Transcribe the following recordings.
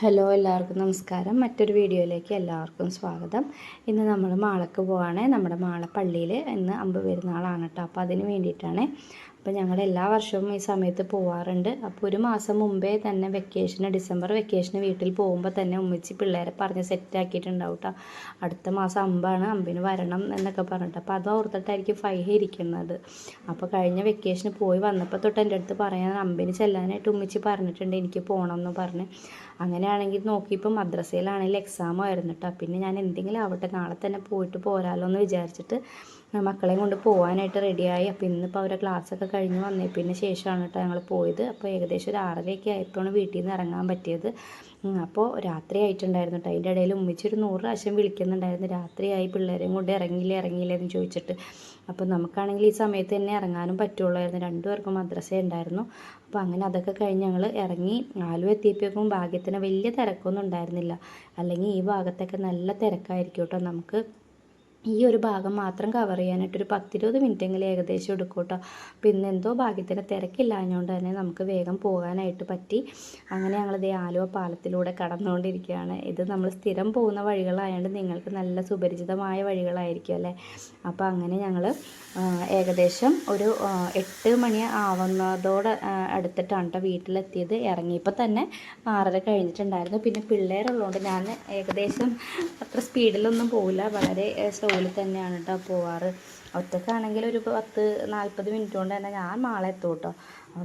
Hello എല്ലാവർക്കും നമസ്കാരം. മറ്റൊരു വീഡിയോയിലേക്ക് എല്ലാവർക്കും സ്വാഗതം. ഇന്ന് നമ്മൾ മാളക്ക് പോവാണ്. നമ്മുടെ മാളപ്പള്ളിയിൽ ഇന്ന് അമ്പ് പെരുന്നാളാണ് കേട്ടോ. അപ്പോൾ അതിന് വേണ്ടിയിട്ടാണ് അപ്പോൾ ഞങ്ങൾ എല്ലാ വർഷവും ഈ സമയത്ത് പോവാറുണ്ട്. അപ്പോൾ ഒരു മാസം മുമ്പേ തന്നെ വെക്കേഷന് ഡിസംബർ വെക്കേഷന് വീട്ടിൽ പോകുമ്പോൾ തന്നെ ഉമ്മച്ചി പിള്ളേരെ പറഞ്ഞ് സെറ്റാക്കിയിട്ടുണ്ടാവും കേട്ടോ അടുത്ത മാസം അമ്പാണ് അമ്പിന് വരണം എന്നൊക്കെ പറഞ്ഞിട്ട്. അപ്പോൾ അത് ഓർത്തിട്ടായിരിക്കും ഫൈഹ ഇരിക്കുന്നത്. അപ്പോൾ കഴിഞ്ഞ വെക്കേഷന് പോയി വന്നപ്പോൾ തൊട്ട് എന്റെ അടുത്ത് പറയാൻ അമ്പിന് ചെല്ലാനായിട്ട് ഉമ്മച്ചി പറഞ്ഞിട്ടുണ്ട് എനിക്ക് പോകണം എന്ന് പറഞ്ഞ്. അങ്ങനെയാണെങ്കിൽ നോക്കിയപ്പോൾ മദ്രസയിലാണെങ്കിൽ എക്സാം ആയിരുന്നു കേട്ടോ പിന്നെ ഞാൻ എന്തെങ്കിലും ആവട്ടെ നാളെ തന്നെ പോയിട്ട് പോരാലോ എന്ന് വിചാരിച്ചിട്ട് മക്കളെയും കൊണ്ട് പോകാനായിട്ട് റെഡിയായി അപ്പോൾ ഇന്നിപ്പോൾ അവരെ ക്ലാസ്സൊക്കെ കഴിഞ്ഞ് വന്നേ. പിന്നെ ശേഷമാണ് കേട്ടോ ഞങ്ങൾ പോയത്. അപ്പോൾ ഏകദേശം ഒരു ആറരയൊക്കെ ആയപ്പോഴാണ് വീട്ടിൽ നിന്ന് ഇറങ്ങാൻ പറ്റിയത് അപ്പോൾ രാത്രി ആയിട്ടുണ്ടായിരുന്നു കേട്ടോ അതിന്റെ ഇടയിൽ ഉമ്മിച്ചൊരു നൂറ് പ്രാവശ്യം വിളിക്കുന്നുണ്ടായിരുന്നു. രാത്രിയായി പിള്ളേരെയും കൊണ്ട് ഇറങ്ങിയില്ല ഇറങ്ങിയില്ല എന്ന് ചോദിച്ചിട്ട്. അപ്പോൾ നമുക്കാണെങ്കിൽ ഈ സമയത്ത് തന്നെ ഇറങ്ങാനും പറ്റുള്ളായിരുന്നു. രണ്ടുപേർക്കും മദ്രസ ഉണ്ടായിരുന്നു. അപ്പോൾ അങ്ങനെ അതൊക്കെ കഴിഞ്ഞ് ഞങ്ങൾ ഇറങ്ങി ആലുവ എത്തിയപ്പോഴേക്കും ഭാഗ്യത്തിന് വലിയ തിരക്കൊന്നും ഉണ്ടായിരുന്നില്ല. അല്ലെങ്കിൽ ഈ ഭാഗത്തൊക്കെ നല്ല തിരക്കായിരിക്കും കേട്ടോ നമുക്ക് ഈ ഒരു ഭാഗം മാത്രം കവർ ചെയ്യാനായിട്ട് ഒരു പത്തിരുപത് മിനിറ്റെങ്കിലും ഏകദേശം എടുക്കും കേട്ടോ. പിന്നെ എന്തോ ഭാഗ്യത്തിന് തിരക്കില്ലാഞ്ഞുകൊണ്ട് തന്നെ നമുക്ക് വേഗം പോകാനായിട്ട് പറ്റി. അങ്ങനെ ഞങ്ങൾ ദേ ആലുവ പാലത്തിലൂടെ കടന്നുകൊണ്ടിരിക്കുകയാണ്. ഇത് നമ്മൾ സ്ഥിരം പോകുന്ന വഴികളായതുകൊണ്ട് നിങ്ങൾക്ക് നല്ല സുപരിചിതമായ വഴികളായിരിക്കും അല്ലേ? അപ്പോൾ അങ്ങനെ ഞങ്ങൾ ഏകദേശം ഒരു എട്ട് മണി ആവുന്നതോടെ അടുത്തിട്ടാണ് കേട്ടോ വീട്ടിലെത്തിയത്. ഇറങ്ങിയപ്പോൾ തന്നെ ആറര കഴിഞ്ഞിട്ടുണ്ടായിരുന്നു. പിന്നെ പിള്ളേരുള്ളതുകൊണ്ട് ഞാൻ ഏകദേശം അത്ര സ്പീഡിലൊന്നും പോകില്ല വളരെ സ്ലോയിൽ തന്നെയാണ് കേട്ടോ പോവാറ്. ഒറ്റക്കാണെങ്കിൽ ഒരു പത്ത് നാൽപ്പത് മിനിറ്റ് കൊണ്ട് തന്നെ ഞാൻ നാളെ എത്തും കേട്ടോ.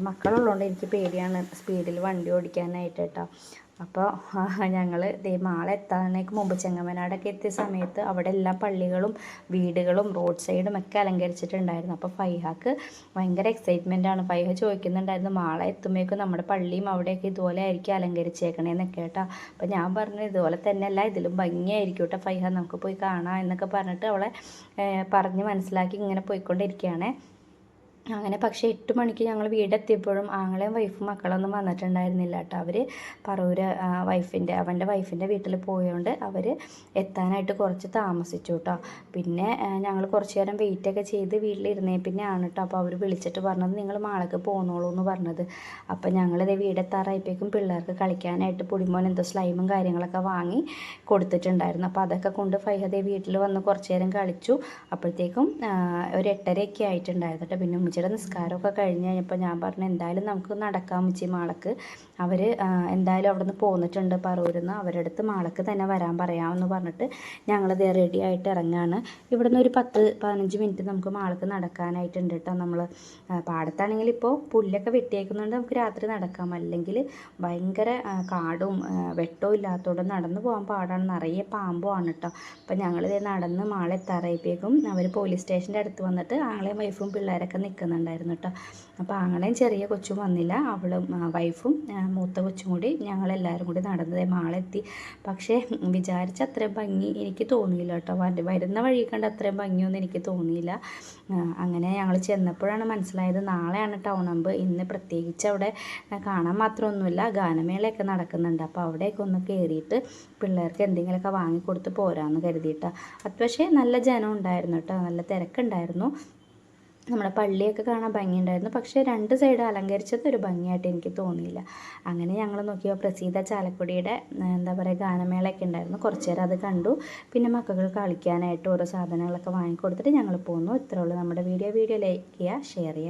മക്കളുള്ളതുകൊണ്ട് എനിക്ക് പേടിയാണ് സ്പീഡിൽ വണ്ടി ഓടിക്കാനായിട്ട് കേട്ടോ അപ്പോൾ ഞങ്ങൾ മാളെ എത്താനേക്ക് മുമ്പ് ചെങ്ങമനാടൊക്കെ എത്തിയ സമയത്ത് അവിടെ എല്ലാ പള്ളികളും വീടുകളും റോഡ് സൈഡും ഒക്കെ അലങ്കരിച്ചിട്ടുണ്ടായിരുന്നു. അപ്പോൾ ഫൈഹാക്ക് ഭയങ്കര എക്സൈറ്റ്മെന്റ് ആണ്. ഫൈഹ ചോദിക്കുന്നുണ്ടായിരുന്നു മാളെ എത്തുമ്പോഴേക്കും നമ്മുടെ പള്ളിയും അവിടെയൊക്കെ ഇതുപോലെ ആയിരിക്കും അലങ്കരിച്ചേക്കണേന്നൊക്കെ കേട്ടോ. അപ്പോൾ ഞാൻ പറഞ്ഞു ഇതുപോലെ തന്നെയല്ല ഇതിലും ഭംഗിയായിരിക്കും കേട്ടോ ഫൈഹ നമുക്ക് പോയി കാണാം എന്നൊക്കെ പറഞ്ഞിട്ട് അവളെ പറഞ്ഞ് മനസ്സിലാക്കി. ഇങ്ങനെ പോയിക്കൊണ്ടിരിക്കുകയാണേ. അങ്ങനെ പക്ഷേ എട്ട് മണിക്ക് ഞങ്ങൾ വീടെത്തിയപ്പോഴും ആങ്ങളെയും വൈഫും മക്കളൊന്നും വന്നിട്ടുണ്ടായിരുന്നില്ല കേട്ടോ. അവർ പറൂര് വൈഫിന്റെ അവന്റെ വൈഫിന്റെ വീട്ടിൽ പോയതുകൊണ്ട് അവർ എത്താനായിട്ട് കുറച്ച് താമസിച്ചു കേട്ടോ. പിന്നെ ഞങ്ങൾ കുറച്ച് നേരം വെയിറ്റൊക്കെ ചെയ്ത് വീട്ടിലിരുന്നേ പിന്നെ ആണ് കേട്ടോ. അപ്പോൾ അവർ വിളിച്ചിട്ട് പറഞ്ഞത് നിങ്ങൾ മാളക്ക് പോന്നോളൂ എന്ന് പറഞ്ഞത്. അപ്പോൾ ഞങ്ങളിത് വീടെത്താറായപ്പോഴേക്കും പിള്ളേർക്ക് കളിക്കാനായിട്ട് പൊടിമോൻ എന്തോ സ്ലൈമും കാര്യങ്ങളൊക്കെ വാങ്ങി കൊടുത്തിട്ടുണ്ടായിരുന്നു. അപ്പോൾ അതൊക്കെ കൊണ്ട് ഫൈഹദേ വീട്ടിൽ വന്ന് കുറച്ച് നേരം കളിച്ചു. അപ്പോഴത്തേക്കും ഒരു എട്ടരയൊക്കെ ആയിട്ടുണ്ടായിരുന്നു കേട്ടോ. പിന്നെ ഉമ്മച്ചിയുടെ നിസ്കാരമൊക്കെ കഴിഞ്ഞ് കഴിഞ്ഞപ്പോൾ ഞാൻ പറഞ്ഞു എന്തായാലും നമുക്ക് നടക്കാം അമ്മച്ചി മാളക്ക്. അവർ എന്തായാലും അവിടെ നിന്ന് പോന്നിട്ടുണ്ട്. പറൂരിന്ന് അവരുടെ അടുത്ത് മാളക്ക് തന്നെ വരാൻ പറയാമെന്ന് പറഞ്ഞിട്ട് ഞങ്ങളിത് റെഡി ആയിട്ട് ഇറങ്ങുകയാണ് ഇവിടുന്ന് ഒരു പത്ത് പതിനഞ്ച് മിനിറ്റ് നമുക്ക് മാളക്ക് നടക്കാനായിട്ടുണ്ട് കേട്ടോ നമ്മൾ പാടത്താണെങ്കിൽ ഇപ്പോൾ പുല്ലൊക്കെ വെട്ടിയേക്കുന്നതുകൊണ്ട് നമുക്ക് രാത്രി നടക്കാം. അല്ലെങ്കിൽ ഭയങ്കര കാടും വെട്ടവും ഇല്ലാത്തതുകൊണ്ട് നടന്നു പോകാൻ പാടാണ് നിറയെ പാമ്പുമാണ് കേട്ടോ അപ്പം ഞങ്ങളിത് നടന്ന് മാളെത്താറായപ്പോഴേക്കും അവർ പോലീസ് സ്റ്റേഷന്റെ അടുത്ത് വന്നിട്ട് ആളെയും വൈഫും പിള്ളേരൊക്കെ നിൽക്കും നിൽക്കുന്നുണ്ടായിരുന്നു കേട്ടോ. അപ്പോൾ ആങ്ങളെയും ചെറിയ കൊച്ചും വന്നില്ല. അവളും വൈഫും മൂത്ത കൊച്ചും കൂടി ഞങ്ങളെല്ലാവരും കൂടി നടന്നത് മാളെത്തി. പക്ഷേ വിചാരിച്ച അത്രയും ഭംഗി എനിക്ക് തോന്നിയില്ല കേട്ടോ. വരുന്ന വഴി കണ്ട് അത്രയും ഭംഗിയൊന്നും എനിക്ക് തോന്നിയില്ല. അങ്ങനെ ഞങ്ങൾ ചെന്നപ്പോഴാണ് മനസ്സിലായത് നാളെയാണ് ടൗൺ അമ്പ്. ഇന്ന് പ്രത്യേകിച്ച് അവിടെ കാണാൻ മാത്രമൊന്നുമില്ല. ഗാനമേളയൊക്കെ നടക്കുന്നുണ്ട്. അപ്പോൾ അവിടെയൊക്കെ ഒന്ന് കയറിയിട്ട് പിള്ളേർക്ക് എന്തെങ്കിലുമൊക്കെ വാങ്ങിക്കൊടുത്ത് പോരാമെന്ന് കരുതിയിട്ടാണ് അത് പക്ഷേ നല്ല ജനം ഉണ്ടായിരുന്നു കേട്ടോ. നല്ല തിരക്കുണ്ടായിരുന്നു. നമ്മുടെ പള്ളിയൊക്കെ കാണാൻ ഭംഗിയുണ്ടായിരുന്നു. പക്ഷേ രണ്ട് സൈഡ് അലങ്കരിച്ചത് ഒരു ഭംഗിയായിട്ട് എനിക്ക് തോന്നിയില്ല. അങ്ങനെ ഞങ്ങൾ നോക്കിയപ്പോൾ പ്രസീത ചാലക്കുടിയുടെ എന്താ പറയുക ഗാനമേളയൊക്കെ ഉണ്ടായിരുന്നു. കുറച്ച് നേരം അത് കണ്ടു. പിന്നെ മക്കൾക്ക് കളിക്കാനായിട്ട് ഓരോ സാധനങ്ങളൊക്കെ വാങ്ങിക്കൊടുത്തിട്ട് ഞങ്ങൾ പോന്നു. ഇത്രയുള്ളൂ നമ്മുടെ വീഡിയോ വീഡിയോ ലൈക്ക് ചെയ്യുക ഷെയർ ചെയ്യുക.